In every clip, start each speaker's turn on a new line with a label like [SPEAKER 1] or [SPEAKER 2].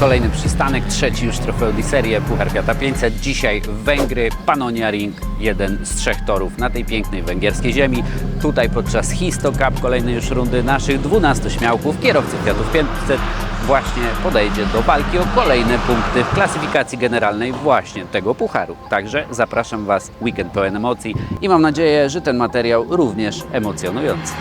[SPEAKER 1] Kolejny przystanek, trzeci już trofeum Serie Puchar Fiata 500. Dzisiaj Węgry, Panonia Ring, jeden z trzech torów na tej pięknej węgierskiej ziemi. Tutaj podczas Histo Cup, kolejnej już rundy naszych 12 śmiałków, kierowcy Fiatów 500 właśnie podejdzie do walki o kolejne punkty w klasyfikacji generalnej właśnie tego pucharu. Także zapraszam Was weekend pełen emocji i mam nadzieję, że ten materiał również emocjonujący.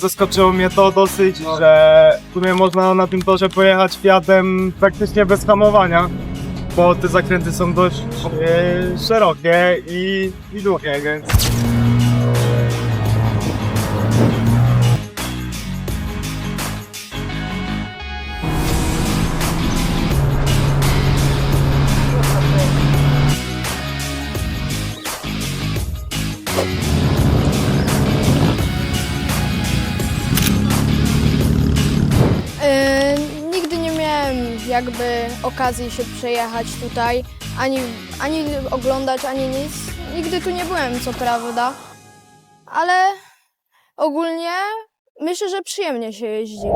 [SPEAKER 2] Zaskoczyło mnie to dosyć, że w sumie można na tym torze pojechać Fiatem praktycznie bez hamowania, bo te zakręty są dość e, szerokie i, i długie, więc
[SPEAKER 3] jakby okazji się przejechać tutaj, ani, ani oglądać, ani nic. Nigdy tu nie byłem, co prawda, ale ogólnie myślę, że przyjemnie się jeździ.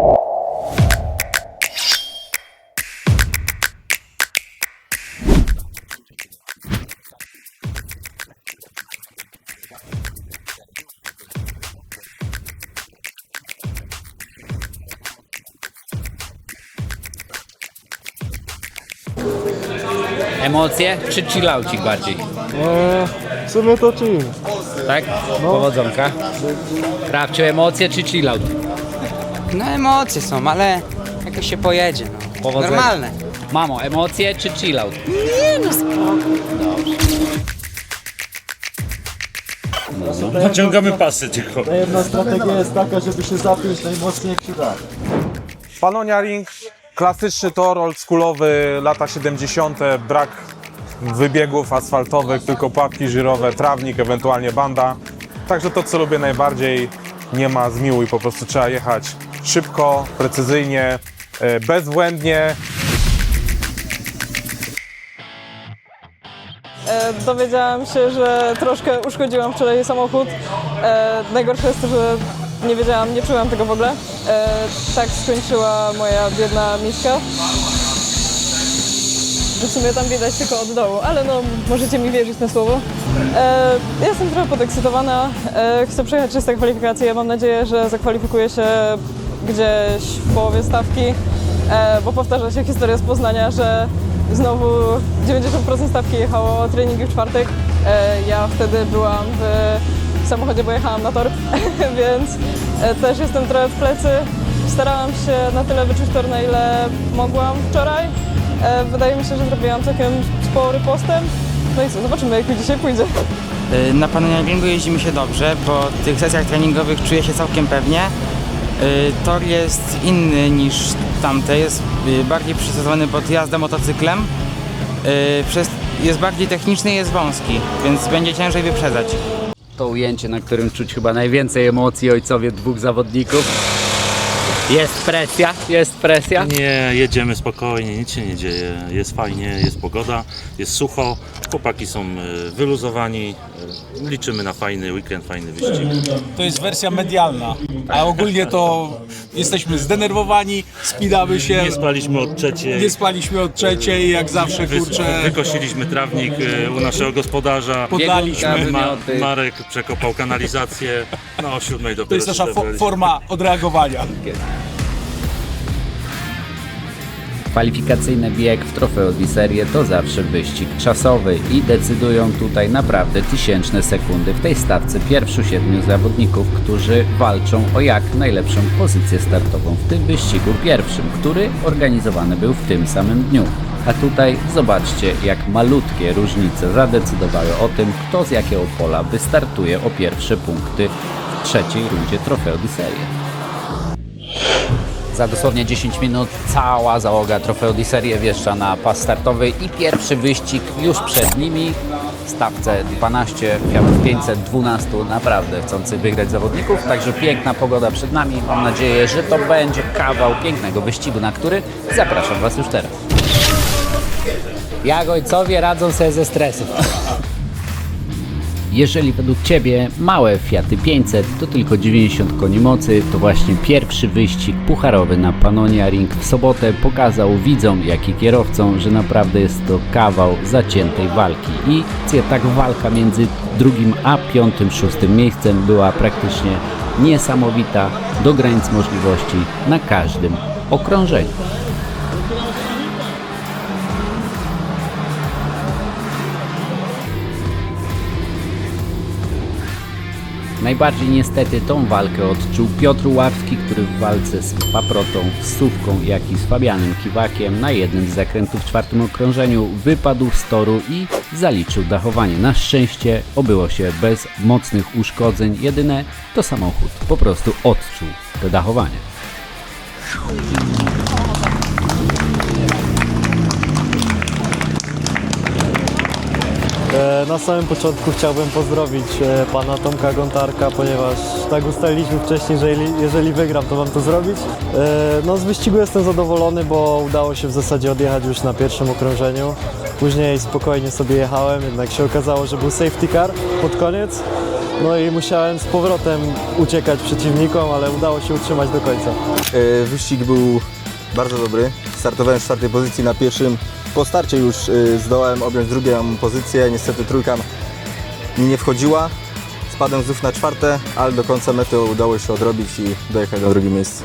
[SPEAKER 1] Emocje czy chillaucik bardziej?
[SPEAKER 2] w sumie to czym?
[SPEAKER 1] Tak? Powodzonka. Krawciu, emocje czy chillout?
[SPEAKER 4] No emocje są, ale jakoś się pojedzie. No.
[SPEAKER 1] Powodzenia.
[SPEAKER 4] Normalne.
[SPEAKER 1] Mamo, emocje czy chillout?
[SPEAKER 5] Naciągamy pasy tylko.
[SPEAKER 6] Jedna strategia jest taka, żeby się zapiąć najmocniej jak się da.
[SPEAKER 7] Panonia Ring, klasyczny tor oldschoolowy, lata 70., brak wybiegów asfaltowych, tylko pułapki żyrowe, trawnik, ewentualnie banda. Także to, co lubię najbardziej, nie ma zmiłuj, po prostu trzeba jechać szybko, precyzyjnie, e, bezbłędnie,
[SPEAKER 8] E, dowiedziałam się, że troszkę uszkodziłam wczoraj samochód. E, najgorsze jest to, że nie wiedziałam, nie czułam tego w ogóle. E, tak skończyła moja biedna miśka. W sumie tam widać tylko od dołu, ale no możecie mi wierzyć na słowo. E, jestem trochę podekscytowana. E, chcę przejechać czyste kwalifikacje. Mam nadzieję, że zakwalifikuję się gdzieś w połowie stawki, e, bo powtarza się historia z Poznania, że znowu 90% stawki jechało treningi w czwartek. E, ja wtedy byłam w samochodzie, bo jechałam na tor, więc e, też jestem trochę w plecy. Starałam się na tyle wyczuć tor, na ile mogłam wczoraj. E, Wydaje mi się, że zrobiłam całkiem spory postęp. No i co, zobaczymy jak mi dzisiaj pójdzie.
[SPEAKER 4] Y, Na Panonia Ringu jeździmy się dobrze, po tych sesjach treningowych czuję się całkiem pewnie. Tor jest inny niż tamte, jest bardziej przystosowany pod jazdę motocyklem. Jest bardziej techniczny i jest wąski, więc będzie ciężej wyprzedzać.
[SPEAKER 1] To ujęcie, na którym czuć chyba najwięcej emocji ojcowie dwóch zawodników. Jest presja, jest presja.
[SPEAKER 5] Nie, jedziemy spokojnie, nic się nie dzieje. Jest fajnie, jest pogoda, jest sucho, chłopaki są e, wyluzowani. e, Liczymy na fajny weekend, fajny wyścig.
[SPEAKER 9] to jest wersja medialna, a ogólnie to jesteśmy zdenerwowani, spinamy się,
[SPEAKER 5] Nie spaliśmy od trzeciej.
[SPEAKER 9] nie spaliśmy od trzeciej, jak zawsze, kurczę,
[SPEAKER 5] Wykosiliśmy trawnik e, u naszego gospodarza.
[SPEAKER 9] poddaliśmy.
[SPEAKER 1] Biegunka,
[SPEAKER 5] Ma. Marek przekopał kanalizację. No o siódmej dopiero
[SPEAKER 9] To jest nasza fo- forma odreagowania.
[SPEAKER 1] Kwalifikacyjny bieg w Trofeo Serie to zawsze wyścig czasowy i decydują tutaj naprawdę tysięczne sekundy w tej stawce pierwszych siedmiu zawodników, którzy walczą o jak najlepszą pozycję startową w tym wyścigu pierwszym, który organizowany był w tym samym dniu. A tutaj zobaczcie, jak malutkie różnice zadecydowały o tym, kto z jakiego pola wystartuje o pierwsze punkty w trzeciej rundzie Trofeo Serie. Za dosłownie 10 minut cała załoga Trofeo di Serie wjeżdża na pas startowy i pierwszy wyścig już przed nimi. Stawce 12, Fiatów 500, 12 naprawdę chcący wygrać zawodników. Także piękna pogoda przed nami. Mam nadzieję, że to będzie kawał pięknego wyścigu, na który zapraszam Was już teraz. Jak ojcowie radzą sobie ze stresem? Jeżeli według Ciebie małe Fiaty 500 to tylko 90 koni mocy, to właśnie pierwszy wyścig pucharowy na Pannonia Ring w sobotę pokazał widzom, jak i kierowcom, że naprawdę jest to kawał zaciętej walki. I tak walka między drugim a piątym, szóstym miejscem była praktycznie niesamowita do granic możliwości na każdym okrążeniu. Najbardziej niestety tą walkę odczuł Piotr Ławski, który w walce z Paprotą, z Sówką, jak i z Fabianem Kiwakiem na jednym z zakrętów w czwartym okrążeniu wypadł z toru i zaliczył dachowanie. Na szczęście obyło się bez mocnych uszkodzeń, jedyne to samochód po prostu odczuł to dachowanie.
[SPEAKER 6] Na samym początku chciałbym pozdrowić e, pana Tomka Gontarka, ponieważ tak ustaliliśmy wcześniej, że jeżeli- wygram, to mam to zrobić. E, No z wyścigu jestem zadowolony, bo udało się w zasadzie odjechać już na pierwszym okrążeniu. Później spokojnie sobie jechałem, jednak się okazało, że był safety car pod koniec. No i musiałem z powrotem uciekać przeciwnikom, ale udało się utrzymać do końca.
[SPEAKER 10] E, Wyścig był bardzo dobry. Startowałem z czwartej pozycji na pierwszym. Po starcie już e, zdołałem objąć drugą pozycję. Niestety trójka mi nie wchodziła. Spadłem znów na czwarte, ale do końca mety udało się odrobić i dojechać na drugie miejsce.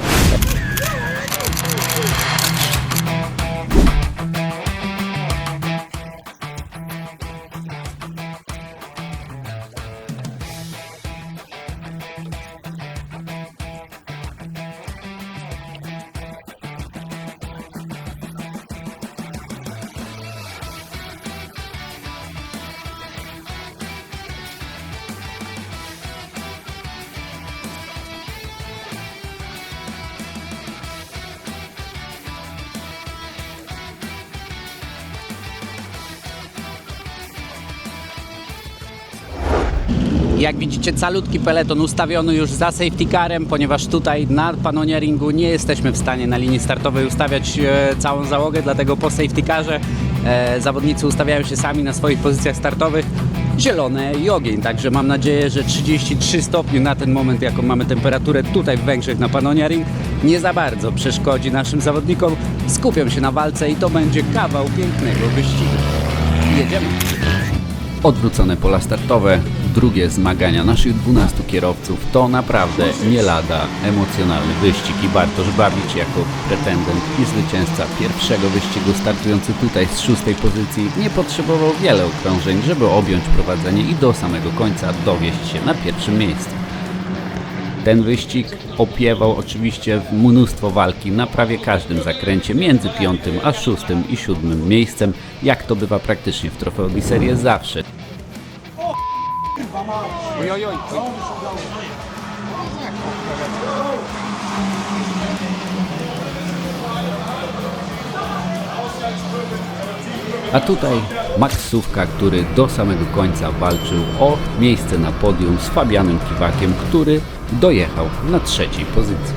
[SPEAKER 1] Jak widzicie, calutki peleton ustawiony już za safety carem, ponieważ tutaj na Pannonia Ringu nie jesteśmy w stanie na linii startowej ustawiać e, całą załogę, dlatego po safety carze e, zawodnicy ustawiają się sami na swoich pozycjach startowych. Zielone i ogień, także mam nadzieję, że 33 stopni na ten moment, jaką mamy temperaturę tutaj w Węgrzech na Pannonia Ring, nie za bardzo przeszkodzi naszym zawodnikom. Skupią się na walce i to będzie kawał pięknego wyścigu. Jedziemy. Odwrócone pola startowe, drugie zmagania naszych 12 kierowców to naprawdę nie lada emocjonalny wyścig i Bartosz Babić jako pretendent i zwycięzca pierwszego wyścigu startujący tutaj z szóstej pozycji nie potrzebował wiele okrążeń, żeby objąć prowadzenie i do samego końca dowieść się na pierwszym miejscu. Ten wyścig opiewał oczywiście w mnóstwo walki na prawie każdym zakręcie między piątym a szóstym i siódmym miejscem, jak to bywa praktycznie w Trofeo di Serie zawsze. A tutaj Maksówka, który do samego końca walczył o miejsce na podium z Fabianem Kiwakiem, który dojechał na trzeciej pozycji.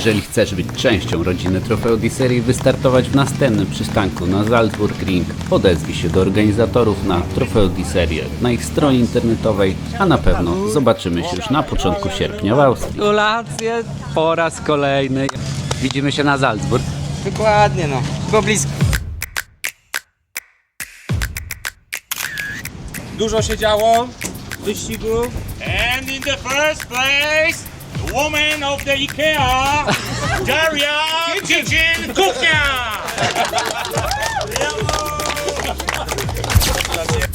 [SPEAKER 1] Jeżeli chcesz być częścią rodziny Trofeo di Serie, wystartować w następnym przystanku na Salzburg Ring, odezwij się do organizatorów na Trofeo di Serie na ich stronie internetowej, a na pewno zobaczymy się już na początku sierpnia w Austrii. Gratulacje po raz kolejny. Widzimy się na Salzburg.
[SPEAKER 4] Dokładnie no, było blisko.
[SPEAKER 9] Dużo się działo wyścigu. And in the first place, woman of the IKEA, Daria Kitchen Cooker.